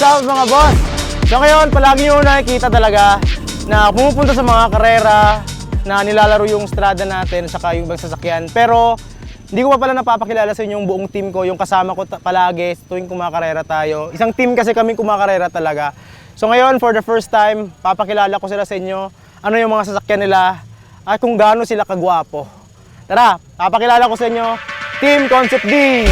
up mga boss? So ngayon, palagi nyo nakikita talaga na pumupunta sa mga karera na nilalaro yung strada natin saka yung ibang sasakyan. Pero hindi ko pa pala napapakilala sa inyo yung buong team ko, yung kasama ko palagi tuwing kumakarera tayo. Isang team kasi kami kumakarera talaga. So ngayon, for the first time, papakilala ko sila sa inyo ano yung mga sasakyan nila at kung gaano sila kagwapo. Tara, papakilala ko sa inyo, Team Concept D!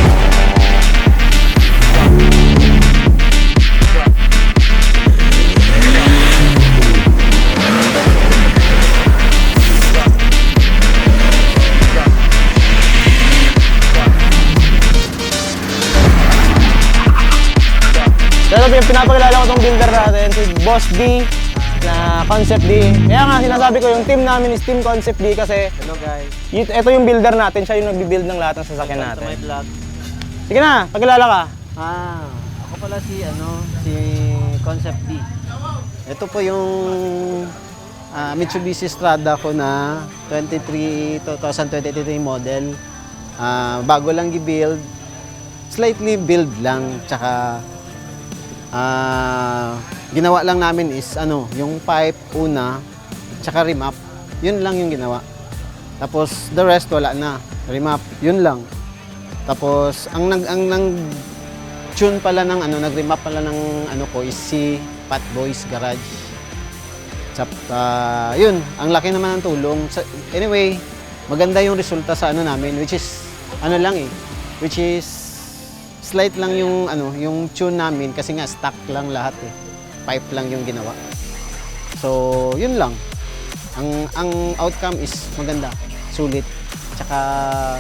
Yung pinapakilala ko tong builder natin, si Boss D na Concept D. Kaya nga sinasabi ko yung team namin is Team Concept D kasi Hello guys, y- ito yung builder natin, siya yung nagbi-build ng lahat ng sasakyan welcome to my natin. vlog. Sige na, pakilala ka. Ah, ako pala si ano, si Concept D. Ito po yung ah, Mitsubishi Strada ko na 23 2023 model. Ah, bago lang gi-build. Slightly build lang tsaka ah, ginawa lang namin is ano, yung pipe una tsaka remap. Yun lang yung ginawa. Tapos the rest wala na. Remap, yun lang. Tapos ang nag ang nang tune pala ng ano, nag-remap pala ng ano ko is si Pat Boys Garage. Sap, ah, yun, ang laki naman ng tulong. Sa, anyway, maganda yung resulta sa ano namin which is ano lang eh, which is slight lang yung ano, yung tune namin kasi nga stock lang lahat eh. Pipe lang yung ginawa. So, yun lang. Ang ang outcome is maganda, sulit. Tsaka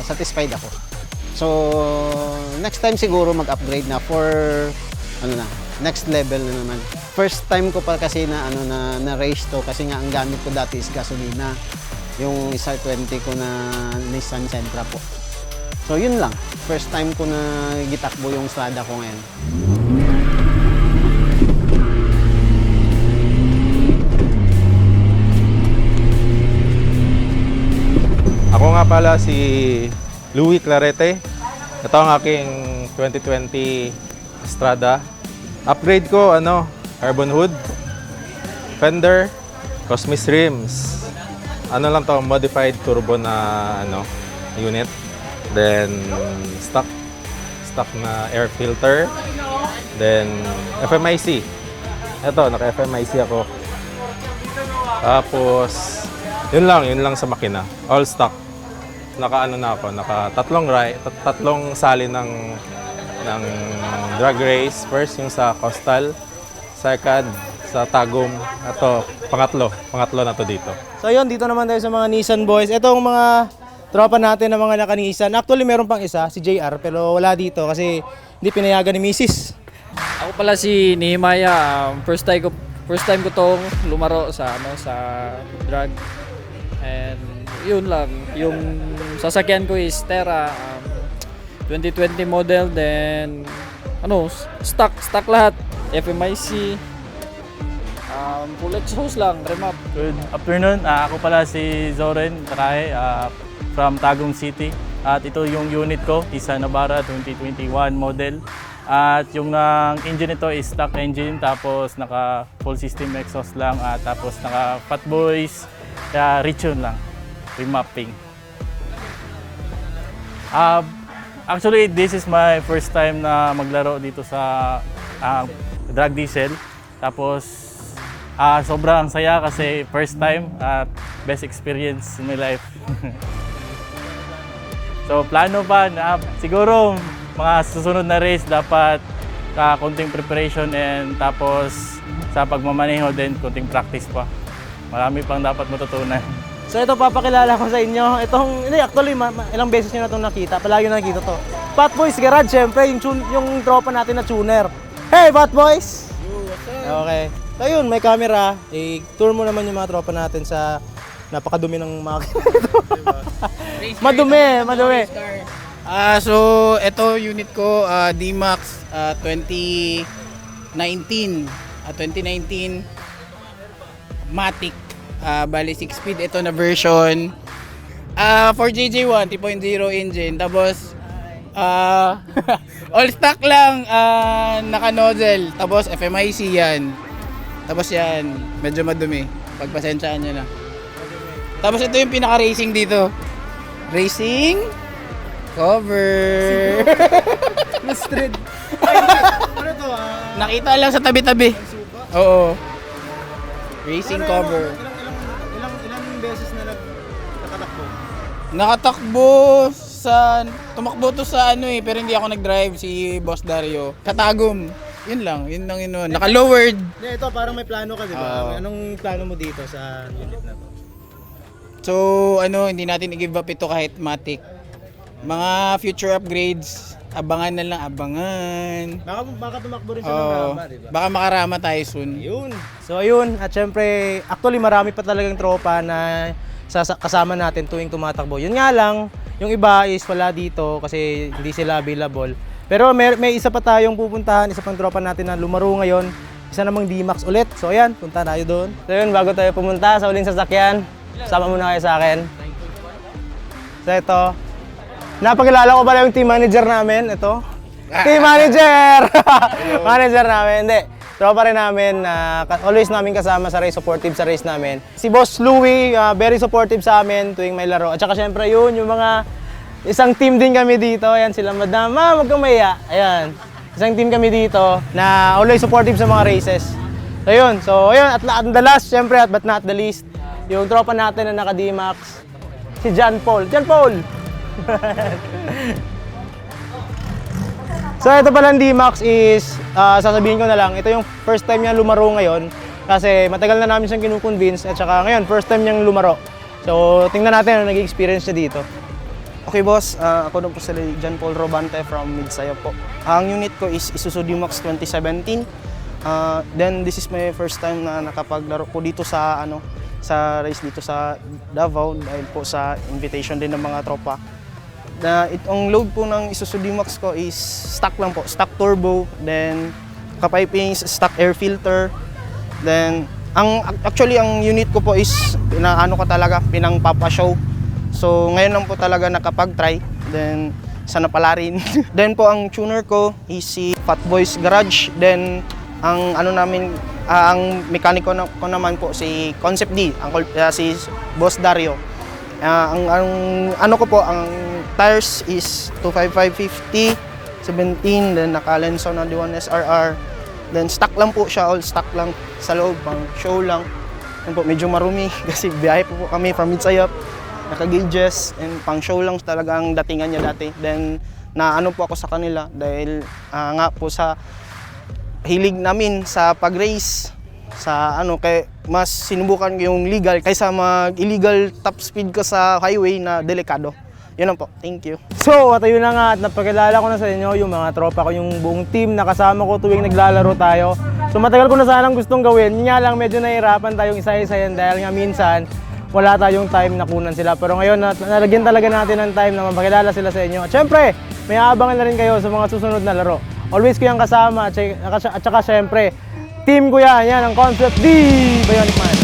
satisfied ako. So, next time siguro mag-upgrade na for ano na, next level na naman. First time ko pa kasi na ano na na race to kasi nga ang gamit ko dati is gasolina. Yung isa 20 ko na Nissan Sentra po. So, yun lang. First time ko na gitakbo yung strada ko ngayon. Ako nga pala si Louis Clarete. Ito ang aking 2020 Strada. Upgrade ko ano, carbon hood, fender, Cosmis rims. Ano lang to, modified turbo na ano, unit. Then stock stock na air filter. Then FMIC. Ito, naka FMIC ako. Tapos yun lang, yun lang sa makina. All stock. Naka ano na ako, naka tatlong ride, tat- tatlong sali ng ng drag race. First yung sa Coastal, second sa Tagum, ito pangatlo, pangatlo na to dito. So yun, dito naman tayo sa mga Nissan boys. Ito ang mga tropa natin na mga naka-Nissan. Actually, meron pang isa, si JR, pero wala dito kasi hindi pinayagan ni Mrs. Ako pala si Nehemiah. Um, first time ko first time ko tong lumaro sa ano sa drag. And yun lang, yung sasakyan ko is Terra um, 2020 model then ano, stock stock lahat. FMIC um, full exhaust lang, remap. Good afternoon. Ah, ako pala si Zoren Tarahe ah, from Tagum City. At ito yung unit ko, Isa Navara 2021 model. At yung ang engine nito is stock engine tapos naka full system exhaust lang at tapos naka Fat Boys kaya Richon lang. Remapping. Ah, actually, this is my first time na maglaro dito sa ah, drag diesel. Tapos Ah, sobrang saya kasi first time at best experience in my life. so plano pa na siguro mga susunod na race dapat uh, konting preparation and tapos sa pagmamaneho din konting practice pa. Marami pang dapat matutunan. So ito papakilala ko sa inyo. Itong, hindi, actually, ma- ma- ilang beses nyo na itong nakita. Palagi na nakita to. Fat Boys Garage, syempre, yung, tune, yung tropa natin na tuner. Hey, Fat Boys! Okay. So yun, may camera. I-tour mo naman yung mga tropa natin sa napakadumi ng makina. madumi, madumi. Ah, so ito unit ko ah, D-Max ah, 2019. Ah, 2019 Matic. Ah, bali 6 speed ito na version. Ah, 4JJ1 3.0 engine. Tapos Ah, all stock lang, ah, naka-nozzle. Tapos FMIC yan. Tapos yan, medyo madumi. Pagpasensyaan nyo na. Tapos ito yung pinaka-racing dito. Racing cover. Street. ano to ah? Nakita lang sa tabi-tabi. Oo. Racing cover. Ilang, ilang, ilang, ilang beses na nag, nakatakbo? Nakatakbo sa tumakbo to sa ano eh pero hindi ako nag-drive si Boss Dario. Katagom. Yun lang, yun lang yun. Naka-lowered. Hindi, ito parang may plano ka, di ba? Oo. Anong plano mo dito sa unit na to? So ano, hindi natin i-give up ito kahit matic. Mga future upgrades, abangan na lang, abangan. Baka, baka tumakbo rin siya ng Oo. rama, di ba? baka makarama tayo soon. Yun. So ayun, at syempre, actually marami pa talagang tropa na sasa- kasama natin tuwing tumatakbo. Yun nga lang, yung iba is wala dito kasi hindi sila available. Pero may, may isa pa tayong pupuntahan, isa pang tropa natin na lumaro ngayon. Isa namang D-Max ulit. So ayan, punta tayo doon. So yun, bago tayo pumunta sa uling sasakyan, sama muna kayo sa akin. So ito, napakilala ko pala yung team manager namin. Ito, team manager! manager namin. Hindi, tropa rin namin na ka- always namin kasama sa race, supportive sa race namin. Si Boss Louie, ah, very supportive sa amin tuwing may laro. At saka syempre yun, yung mga isang team din kami dito. Ayan sila, madam, ma, wag kang mahiya. Ayan, isang team kami dito na always supportive sa mga races. So yun, so yun, at, at the last, syempre, at but not the least, yung tropa natin na naka D-Max, si John Paul. John Paul! So ito pala D-Max is, ah, sasabihin ko na lang, ito yung first time niya lumaro ngayon kasi matagal na namin siyang kinukonvince at saka ngayon first time niyang lumaro. So tingnan natin ano naging experience niya dito. Okay boss, Ah, ako na po sila John Paul Robante from Midsaya po. Ang unit ko is Isuzu D-Max 2017. Ah, then this is my first time na nakapaglaro po dito sa ano sa race dito sa Davao dahil po sa invitation din ng mga tropa. Na itong load po ng Isuzu D-Max ko is stock lang po, stock turbo, then kapipings, stock air filter, then ang actually ang unit ko po is pinaano ko talaga, pinang papa show. So ngayon lang po talaga nakapag-try. Then sana pala rin. Then po ang tuner ko is si Fat Boys Garage. Then ang ano namin ah, ang mekaniko na, ko naman po si Concept D, ang ah, si Boss Dario. Ah, ang, ang ano ko po ang tires is 25550 17 then naka Lenso na D1 SRR then stock lang po siya all stock lang sa loob pang show lang. Yan po, medyo marumi kasi biyahe po, po kami from Midsayap naka-gauges and pang show lang talaga ang datingan niya dati. Then na ano po ako sa kanila dahil ah, nga po sa hilig namin sa pag-race sa ano kay mas sinubukan yung legal kaysa mag illegal top speed ko sa highway na delikado. Yun lang po. Thank you. So, at ayun na nga, at napakilala ko na sa inyo yung mga tropa ko, yung buong team na kasama ko tuwing naglalaro tayo. So, matagal ko na sanang gustong gawin. Nga lang, medyo nahihirapan tayong isa-isa yan dahil nga minsan, wala tayong time na kunan sila. Pero ngayon, na, nalagyan talaga natin ng time na mapakilala sila sa inyo. At syempre, may aabangan na rin kayo sa mga susunod na laro. Always ko yung kasama at, sy- at saka syempre, team ko yan, yan ang Concept D! Bionic Man.